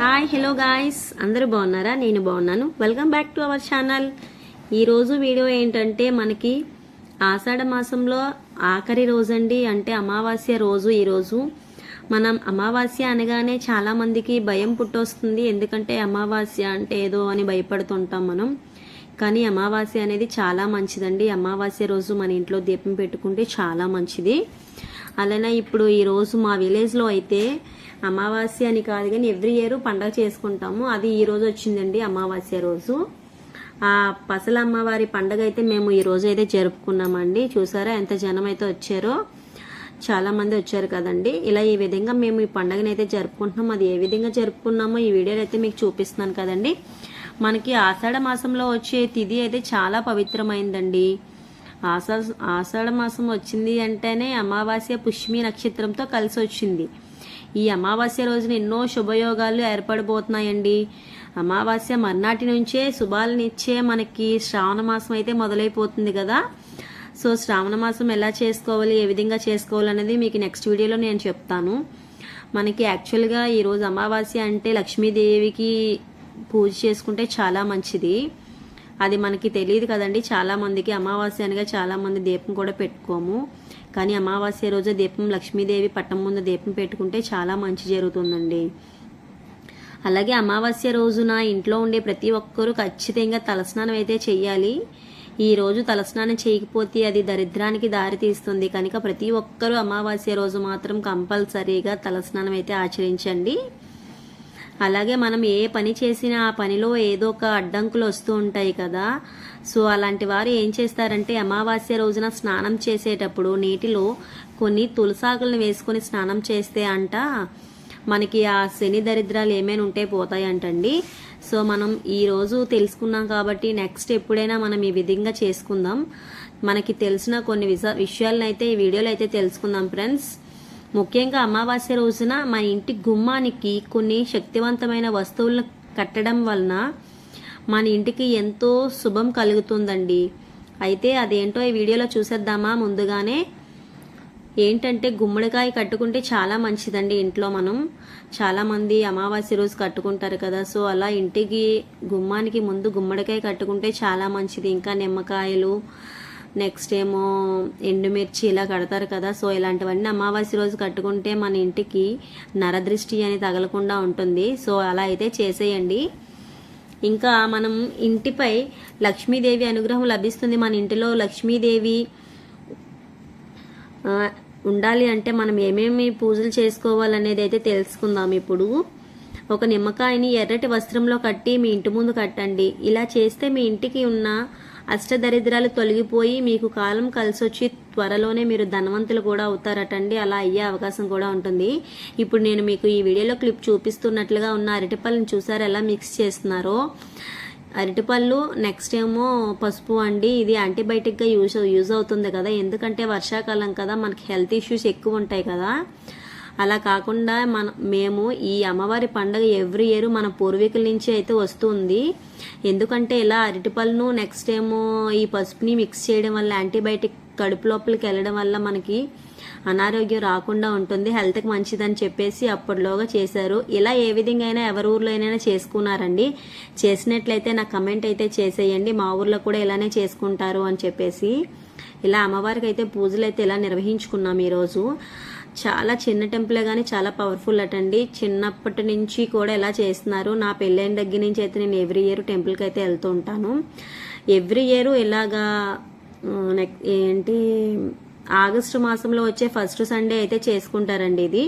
Hi hello guys అందరూ బాగున్నారా? నేను బాగున్నాను. Welcome back to our channel ఈరోజు వీడియో ఏంటంటే మనకి ఆషాఢ మాసంలో ఆఖరి రోజండి అంటే అమావాస్య రోజు ఈరోజు మనం అమావాస్య అనగానే చాలామందికి భయం పుట్టొస్తుంది. ఎందుకంటే అమావాస్య అంటే ఏదో అని భయపడుతుంటాం మనం. కానీ అమావాస్య అనేది చాలా మంచిదండి. అమావాస్య రోజు మన ఇంట్లో దీపం పెట్టుకుంటే చాలా మంచిది. అలానే ఇప్పుడు ఈరోజు మా విలేజ్లో అయితే అమావాస్య అని కాదు కానీ ఎవ్రీ ఇయర్ పండగ చేసుకుంటాము. అది ఈ రోజు వచ్చిందండి అమావాస్య రోజు. ఆ పసల అమ్మవారి పండగ అయితే మేము ఈ రోజు అయితే జరుపుకున్నామండి. చూసారా ఎంత జనం అయితే వచ్చారో. చాలా మంది వచ్చారు కదండి. ఇలా ఈ విధంగా మేము ఈ పండుగను అయితే జరుపుకుంటున్నాం. అది ఏ విధంగా జరుపుకున్నామో ఈ వీడియోలో అయితే మీకు చూపిస్తున్నాను కదండి. మనకి ఆషాఢ మాసంలో వచ్చే తిథి అయితే చాలా పవిత్రమైందండి. ఆషా ఆషాఢ మాసం వచ్చింది అంటేనే అమావాస్య పుష్మి నక్షత్రంతో కలిసి వచ్చింది. ఈ అమావాస్య రోజున ఎన్నో శుభయోగాలు ఏర్పడబోతున్నాయండి. అమావాస్య మర్నాటి నుంచే శుభాలనిచ్చే మనకి శ్రావణ మాసం అయితే మొదలైపోతుంది కదా. సో శ్రావణ మాసం ఎలా చేసుకోవాలి ఏ విధంగా చేసుకోవాలి అనేది మీకు నెక్స్ట్ వీడియోలో నేను చెప్తాను. మనకి యాక్చువల్గా ఈరోజు అమావాస్య అంటే లక్ష్మీదేవికి పూజ చేసుకుంటే చాలా మంచిది. అది మనకి తెలియదు కదండి. చాలామందికి అమావాస్య అనగా చాలామంది దీపం కూడా పెట్టుకోము. కానీ అమావాస్య రోజు దీపం లక్ష్మీదేవి పట్టం ముందు దీపం పెట్టుకుంటే చాలా మంచి జరుగుతుందండి. అలాగే అమావాస్య రోజున ఇంట్లో ఉండే ప్రతి ఒక్కరూ ఖచ్చితంగా తలస్నానం అయితే చెయ్యాలి. ఈ రోజు తలస్నానం చేయకపోతే అది దరిద్రానికి దారి తీస్తుంది. కనుక ప్రతి ఒక్కరూ అమావాస్య రోజు మాత్రం కంపల్సరీగా తలస్నానం అయితే ఆచరించండి. అలాగే మనం ఏ పని చేసినా ఆ పనిలో ఏదో ఒక అడ్డంకులు వస్తూ ఉంటాయి కదా. సో అలాంటి వారు ఏం చేస్తారంటే అమావాస్య రోజున స్నానం చేసేటప్పుడు నీటిలో కొన్ని తులసాకులను వేసుకొని స్నానం చేస్తే అంట మనకి ఆ శని దరిద్రాలు ఏమైనా ఉంటే పోతాయంటండి. సో మనం ఈరోజు తెలుసుకున్నాం కాబట్టి నెక్స్ట్ ఎప్పుడైనా మనం ఈ విధంగా చేసుకుందాం. మనకి తెలిసిన కొన్ని విషయాలను అయితే ఈ వీడియోలో అయితే తెలుసుకుందాం ఫ్రెండ్స్. ముఖ్యంగా అమావాస్య రోజున మన ఇంటి గుమ్మానికి కొన్ని శక్తివంతమైన వస్తువులను కట్టడం వలన మన ఇంటికి ఎంతో శుభం కలుగుతుందండి. అయితే అదేంటో ఈ వీడియోలో చూసేద్దామా ముందుగానే. ఏంటంటే గుమ్మడికాయ కట్టుకుంటే చాలా మంచిదండి ఇంట్లో మనం. చాలామంది అమావాస్య రోజు కట్టుకుంటారు కదా సో అలా ఇంటికి గుమ్మానికి ముందు గుమ్మడికాయ కట్టుకుంటే చాలా మంచిది. ఇంకా నిమ్మకాయలు నెక్స్ట్ ఏమో ఎండుమిర్చి ఇలా కడతారు కదా సో ఇలాంటివన్నీ అమావాస్య రోజు కట్టుకుంటే మన ఇంటికి నరదృష్టి అని తగలకుండా ఉంటుంది. సో అలా అయితే చేసేయండి. ఇంకా మనం ఇంటిపై లక్ష్మీదేవి అనుగ్రహం లభిస్తుంది. మన ఇంటిలో లక్ష్మీదేవి ఉండాలి అంటే మనం ఏమేమి పూజలు చేసుకోవాలనేది అయితే తెలుసుకుందాం ఇప్పుడు. ఒక నిమ్మకాయని ఎర్రటి వస్త్రంలో కట్టి మీ ఇంటి ముందు కట్టండి. ఇలా చేస్తే మీ ఇంటికి ఉన్న అష్టదరిద్రాలు తొలగిపోయి మీకు కాలం కలిసొచ్చి త్వరలోనే మీరు ధనవంతులు కూడా అవుతారటండి. అలా అయ్యే అవకాశం కూడా ఉంటుంది. ఇప్పుడు నేను మీకు ఈ వీడియోలో క్లిప్ చూపిస్తున్నట్లుగా ఉన్న అరటిపళ్ళని చూసారు? ఎలా మిక్స్ చేస్తున్నారో? అరటిపళ్ళు నెక్స్ట్ ఏమో పసుపు అండి. ఇది యాంటీబయాటిక్గా యూజ్ యూజ్ అవుతుంది కదా. ఎందుకంటే వర్షాకాలం కదా. మనకి హెల్త్ ఇష్యూస్ ఎక్కువ ఉంటాయి కదా. అలా కాకుండా మన మేము ఈ అమ్మవారి పండుగ ఎవ్రీ ఇయర్ మన పూర్వీకుల నుంచి అయితే వస్తుంది. ఎందుకంటే ఇలా అరటిపళ్ళను నెక్స్ట్ ఏమో ఈ పసుపుని మిక్స్ చేయడం వల్ల యాంటీబయాటిక్ కడుపు లోపలికి వెళ్ళడం వల్ల మనకి అనారోగ్యం రాకుండా ఉంటుంది. హెల్త్కి మంచిదని చెప్పేసి అప్పటిలోగా చేశారు. ఇలా ఏ విధంగా అయినా ఎవరి ఊర్లో అయినా చేసుకున్నారండి. చేసినట్లయితే నాకు కమెంట్ అయితే చేసేయండి. మా ఊర్లో కూడా ఇలానే చేసుకుంటారు అని చెప్పేసి. ఇలా అమ్మవారికి అయితే పూజలు అయితే ఇలా నిర్వహించుకున్నాం ఈరోజు. చాలా చిన్న టెంపులే కానీ చాలా పవర్ఫుల్ అటండి. చిన్నప్పటి నుంచి కూడా ఎలా చేస్తున్నారు. నా పెళ్ళైన దగ్గర నుంచి అయితే నేను ఎవ్రీ ఇయర్ టెంపుల్కి అయితే వెళ్తూ ఉంటాను. ఎవ్రీ ఇయర్ ఇలాగా ఏంటి ఆగస్టు మాసంలో వచ్చే ఫస్ట్ సండే అయితే చేసుకుంటారండి ఇది.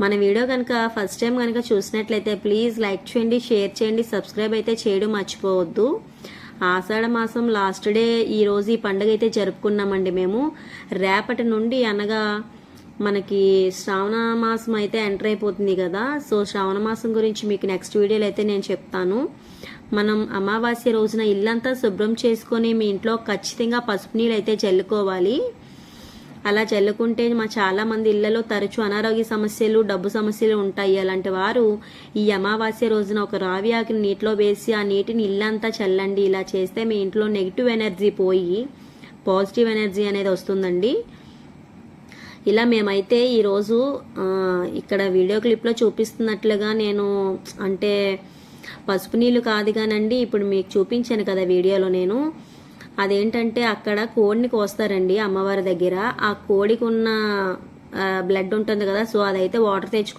మన వీడియో కనుక ఫస్ట్ టైం కనుక చూసినట్లయితే ప్లీజ్ లైక్ చేయండి షేర్ చేయండి సబ్స్క్రైబ్ అయితే చేయడం మర్చిపోవద్దు. ఆషాఢ మాసం లాస్ట్ డే ఈరోజు ఈ పండుగ అయితే జరుపుకున్నామండి మేము. రేపటి నుండి అనగా మనకి శ్రావణ మాసం అయితే ఎంటర్ అయిపోతుంది కదా. సో శ్రావణ మాసం గురించి మీకు నెక్స్ట్ వీడియోలో అయితే నేను చెప్తాను. మనం అమావాస్య రోజున ఇల్లంతా శుభ్రం చేసుకొని మీ ఇంట్లో ఖచ్చితంగా పసుపు నీళ్ళు అయితే చల్లుకోవాలి. అలా చల్లుకుంటే మా చాలా మంది ఇళ్ళలో తరచూ అనారోగ్య సమస్యలు డబ్బు సమస్యలు ఉంటాయి. అలాంటి వారు ఈ అమావాస్య రోజున ఒక రావి ఆకుని నీటిలో వేసి ఆ నీటిని ఇల్లంతా చల్లండి. ఇలా చేస్తే మీ ఇంట్లో నెగిటివ్ ఎనర్జీ పోయి పాజిటివ్ ఎనర్జీ అనేది వస్తుందండి. ఇలా మేమైతే ఈరోజు ఇక్కడ వీడియో క్లిప్లో చూపిస్తున్నట్లుగా నేను అంటే పసుపు నీళ్ళు కాదు కానండి ఇప్పుడు మీకు చూపించాను కదా వీడియోలో నేను. అదేంటంటే అక్కడ కోడిని కోస్తారండి అమ్మవారి దగ్గర. ఆ కోడికి ఉన్న బ్లడ్ ఉంటుంది కదా సో అదైతే వాటర్ తెచ్చుకో